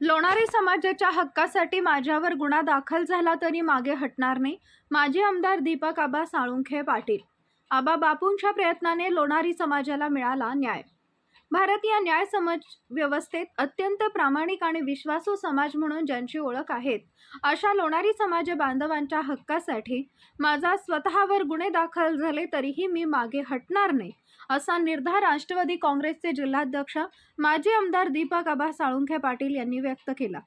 लोणारी समाजाच्या हक्कासाठी माझ्यावर गुन्हा दाखल झाला तरी मागे हटणार नाही. माजी आमदार दीपक आबा साळुंखे पाटील. आबा बापूंच्या प्रयत्नाने लोणारी समाजाला मिळाला न्याय. भारतीय न्याय समाज व्यवस्थेत अत्यंत प्रामाणिक आणि विश्वासू समाज म्हणून ज्यांची ओळख आहेत अशा लोणारी समाज बांधवांच्या हक्कासाठी माझा स्वतःवर गुन्हे दाखल झाले तरीही मी मागे हटणार नाही असा निर्धार राष्ट्रवादी काँग्रेसचे जिल्हाध्यक्ष माजी आमदार दीपक आबा साळुंखे पाटील यांनी व्यक्त केला.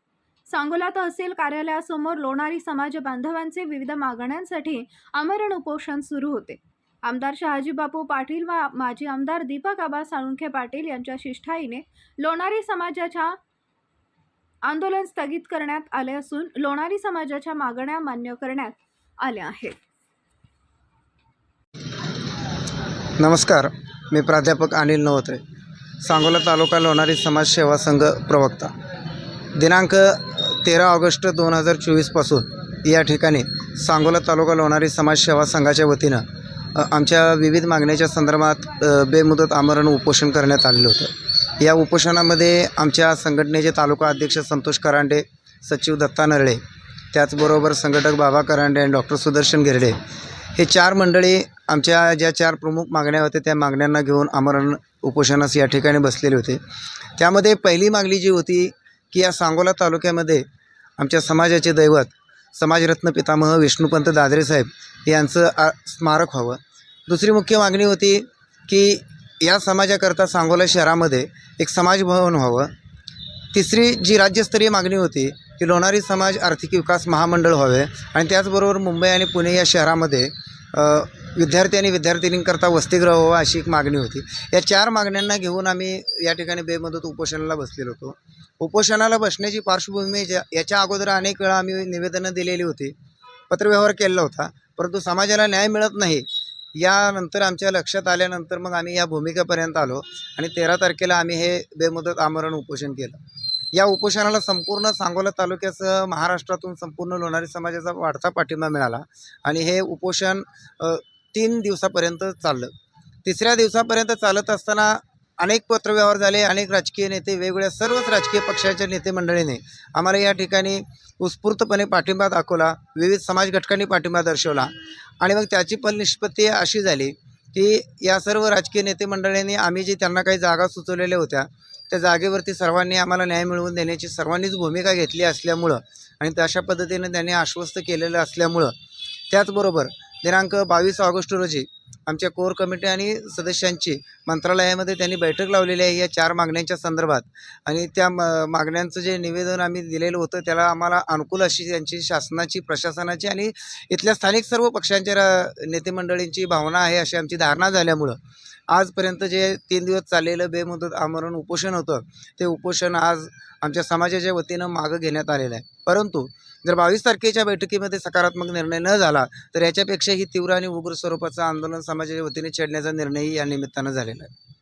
सांगोला तहसील कार्यालयासमोर लोणारी समाज बांधवांचे विविध मागण्यांसाठी आमरण उपोषण सुरू होते. आमदार शहाजी बापू पाटील व माजी आमदार दीपक आबा साळुंखे पाटील यांच्या शिष्ठाईने लोणारी समाजाच्या आंदोलन स्थगित करण्यात आले असून लोणारी समाजाच्या मागण्या मान्य करण्यात आल्या आहेत. नमस्कार मी प्राध्यापक अनिल नवत्रे सांगोला तालुका लोणारी समाज सेवा संघ प्रवक्ता. दिनांक तेरा ऑगस्ट दोन हजार चोवीसपासून या ठिकाणी सांगोला तालुका लोणारी समाज सेवा संघाच्या वतीनं आमच्या विविध मागण्याच्या संदर्भात बेमुदत आमरण उपोषण करण्यात आलेलं होतं. या उपोषणामध्ये आमच्या संघटनेचे तालुका अध्यक्ष संतोष करांडे सचिव दत्ता नरळे त्याचबरोबर संघटक बाबा करांडे आणि डॉक्टर सुदर्शन गिरडे हे चार मंडळी आमच्या ज्या चार प्रमुख मागण्या होत्या त्या मागण्यांना घेऊन आमरण उपोषणास या ठिकाणी बसलेले होते. त्यामध्ये पहिली मागणी जी होती की या सांगोला तालुक्यामध्ये आमच्या समाजाचे दैवत समाजरत्न पितामह विष्णुपंत दादरे साहेब यांचं आ स्मारक व्हावं. दुसरी मुख्य मागणी होती की या समाजाकरता सांगोला शहरामध्ये एक समाज भवन व्हावं. तिसरी जी राज्यस्तरीय मागणी होती की लोणारी समाज आर्थिक विकास महामंडळ व्हावे आणि त्याचबरोबर मुंबई आणि पुणे या शहरामध्ये विद्यार्थी आणि विद्यार्थिनींकरता वसतिगृह व्हावं अशी एक मागणी होती. या चार मागण्यांना घेऊन आम्ही या ठिकाणी बेमदत उपोषणाला बसलेलो होतो. उपोषणाला बसण्याची पार्श्वभूमी ज्या- याच्या अगोदर अनेक वेळा आम्ही निवेदनं दिलेली होती. पत्रव्यवहार केलेला होता परंतु समाजाला न्याय मिळत नाही यानंतर आमच्या लक्षात आल्यानंतर मग आम्ही या भूमिकेपर्यंत आलो आणि तेरा तारखेला आम्ही हे बेमुदत आमरण उपोषण केलं. या उपोषणाला संपूर्ण सांगोला तालुक्यासह महाराष्ट्रातून संपूर्ण लोणारी समाजाचा वाढता पाठिंबा मिळाला आणि हे उपोषण तीन दिवसापर्यंत चाललं. तिसऱ्या दिवसापर्यंत चालत असताना अनेक पत्रव्यवहार झाले अनेक राजकीय नेते वेगवेगळ्या सर्वच राजकीय पक्षाच्या नेते मंडळीने आम्हाला या ठिकाणी उत्स्फूर्तपणे पाठिंबा दाखवला विविध समाज घटकांनी पाठिंबा दर्शवला. आणि मग त्याची पण निष्पत्ती अशी झाली की या सर्व राजकीय नेते मंडळींनी आम्ही जी त्यांना काही जागा सुचवलेल्या होत्या त्या जागेवरती सर्वांनी आम्हाला न्याय मिळवून देण्याची सर्वांनीच भूमिका घेतली असल्यामुळं आणि तशा पद्धतीने त्यांनी आश्वस्त केलेलं असल्यामुळं त्याचबरोबर दिनांक बावीस ऑगस्ट रोजी आमच्या कोर कमिटी आणि सदस्यांची मंत्रालयामध्ये त्यांनी बैठक लावलेली आहे या चार मागण्यांच्या संदर्भात. आणि त्या म मागण्यांचं जे निवेदन आम्ही दिलेलं होतं त्याला आम्हाला अनुकूल अशी त्यांची शासनाची प्रशासनाची आणि इथल्या स्थानिक सर्व पक्षांच्या नेतेमंडळींची भावना आहे अशी आमची धारणा झाल्यामुळं. आजपर्यंत जे तीन दिवस चाललेलं बेमुदत आमरण उपोषण होतं ते उपोषण आज आमच्या समाजाच्या वतीनं मागं घेण्यात आलेलं आहे. परंतु जर बावीस तारखेच्या बैठकीमध्ये सकारात्मक निर्णय न झाला तर याच्यापेक्षाही तीव्र आणि उग्र स्वरूपाचं आंदोलन समाजाच्या वतीने छेडण्याचा निर्णयही या निमित्तानं झालेला आहे.